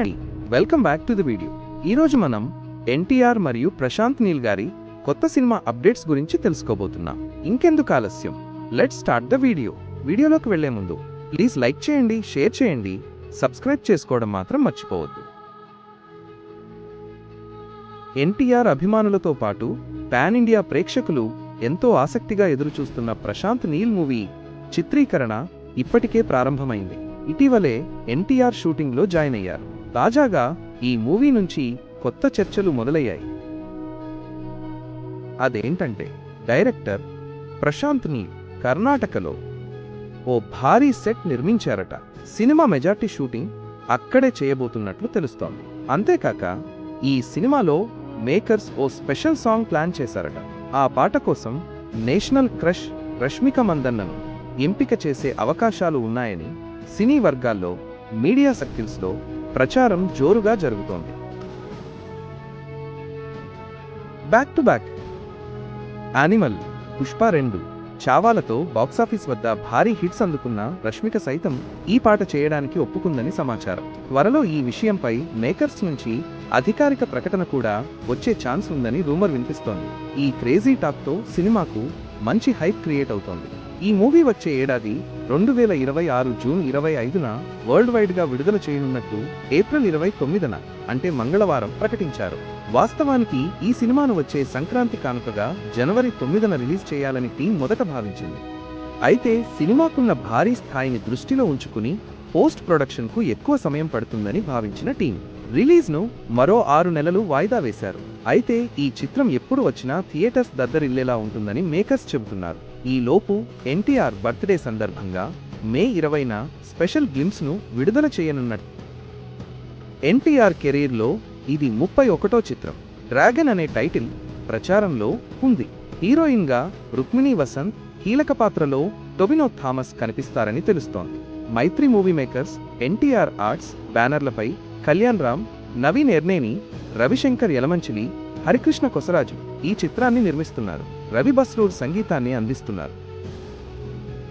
Friend welcome back to the video ఈరోజు మనం ఎన్టీఆర్ మరియు ప్రశాంత్ నీల్ గారి కొత్త సినిమా అప్డేట్స్ గురించి తెలుసుకోబోతున్నాం. ఇంకెందుకు ఆలస్యం? లెట్ స్టార్ట్ ద వీడియో వీడియోలోకి వెళ్ళే ముందు ప్లీజ్ లైక్ చేయండి షేర్ చేయండి సబ్స్క్రైబ్ చేసుకోవడం మాత్రం మర్చిపోవద్దు. ఎన్టీఆర్ అభిమానులతో పాటు పాన్ ఇండియా ప్రేక్షకులు ఎంతో ఆసక్తిగా ఎదురుచూస్తున్న ప్రశాంత్ నీల్ మూవీ చిత్రీకరణ ఇప్పటికే ప్రారంభమైంది. ఇటీవలే ఎన్టీఆర్ షూటింగ్లో జాయిన్ అయ్యారు. తాజాగా ఈ మూవీ నుంచి కొత్త చర్చలు మొదలయ్యాయి. అదేంటంటే డైరెక్టర్ ప్రశాంత్ని కర్ణాటకలో ఓ భారీ సెట్ నిర్మించారట. సినిమా మెజార్టీ షూటింగ్ అక్కడే చేయబోతున్నట్లు తెలుస్తోంది. అంతేకాక ఈ సినిమాలో మేకర్స్ ఓ స్పెషల్ సాంగ్ ప్లాన్ చేశారట. ఆ పాట కోసం నేషనల్ క్రష్ రష్మిక మందన్నను ఎంపిక చేసే అవకాశాలు ఉన్నాయని సినీ వర్గాల్లో మీడియా సర్కిల్స్లో ప్రచారం జోరుగా జరుగుతోంది. Back to back Animal Pushpa రెండు చావాలతో బాక్సాఫీస్ వద్ద భారీ హిట్స్ అందుకున్న రష్మిక సైతం ఈ పాట చేయడానికి ఒప్పుకుందని సమాచారం. త్వరలో ఈ విషయంపై మేకర్స్ నుంచి అధికారిక ప్రకటన కూడా వచ్చే ఛాన్స్ ఉందని రూమర్ వినిపిస్తోంది. ఈ క్రేజీ టాక్తో సినిమాకు మంచి హైప్ క్రియేట్ అవుతోంది. ఈ మూవీ వచ్చే ఏడాది రెండు వేల ఇరవై ఆరు జూన్ ఇరవై ఐదున వరల్డ్ వైడ్గా విడుదల చేయనున్నట్టు ఏప్రిల్ ఇరవై తొమ్మిదిన అంటే మంగళవారం ప్రకటించారు. వాస్తవానికి ఈ సినిమాను వచ్చే సంక్రాంతి కానుకగా జనవరి తొమ్మిదిన రిలీజ్ చేయాలని టీం మొదట భావించింది. అయితే సినిమాకున్న భారీ స్థాయిని దృష్టిలో ఉంచుకుని పోస్ట్ ప్రొడక్షన్కు ఎక్కువ సమయం పడుతుందని భావించిన టీం రిలీజ్ను మరో ఆరు నెలలు వాయిదా వేశారు. అయితే ఈ చిత్రం ఎప్పుడు వచ్చినా థియేటర్స్ దద్దరిల్లేలా ఉంటుందని మేకర్స్ చెబుతున్నారు. ఈలోపు ఎన్టీఆర్ బర్త్డే సందర్భంగా మే ఇరవైన స్పెషల్ గ్లిమ్స్ను విడుదల చేయనున్నట్టు ఎన్టీఆర్ కెరీర్లో ఇది ముప్పై ఒకటో చిత్రం. డ్రాగన్ అనే టైటిల్ ప్రచారంలో ఉంది. హీరోయిన్గా రుక్మిణీ రుక్మిణి వసంత్ కీలక పాత్రలో టొబినో థామస్ కనిపిస్తారని తెలుస్తోంది. Mythri movie makers NTR arts బ్యానర్లపై Kalyan Ram Naveen Yerneni Ravishankar Yalamanchili Harikrishna Kosaraju ఈ చిత్రాన్ని నిర్మిస్తున్నారు. రవి బస్రూర్ సంగీతాన్ని అందిస్తున్నారు.